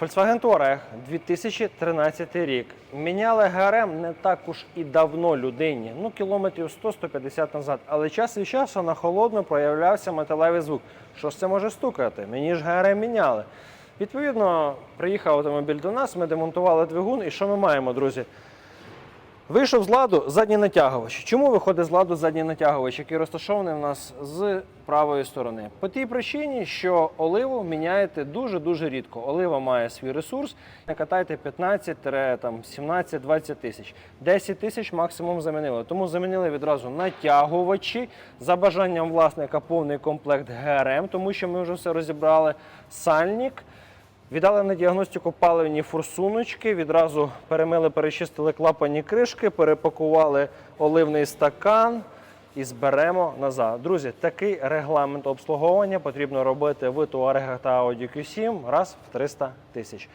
Volkswagen Touareg 2013 рік. Міняли ГРМ не так уж і давно людині, ну кілометрів 100-150 назад. Але час від часу на холодно проявлявся металевий звук. Що ж це може стукати? Мені ж ГРМ міняли. Відповідно, приїхав автомобіль до нас, ми демонтували двигун. І що ми маємо, друзі? Вийшов з ладу задній натягувач. Чому виходить з ладу задній натягувач, який розташований у нас з правої сторони? По тій причині, що оливу міняєте дуже-дуже рідко. Олива має свій ресурс. Не катайте 15-17-20 тисяч. 10 тисяч максимум замінили. Тому замінили відразу натягувачі. За бажанням власника повний комплект ГРМ, тому що ми вже все розібрали. Сальник. Віддали на діагностику паливні форсуночки, відразу перемили, перечистили клапані кришки, перепакували оливний стакан і зберемо назад. Друзі, такий регламент обслуговування потрібно робити в туарегах та Audi Q7 раз в 300 тисяч.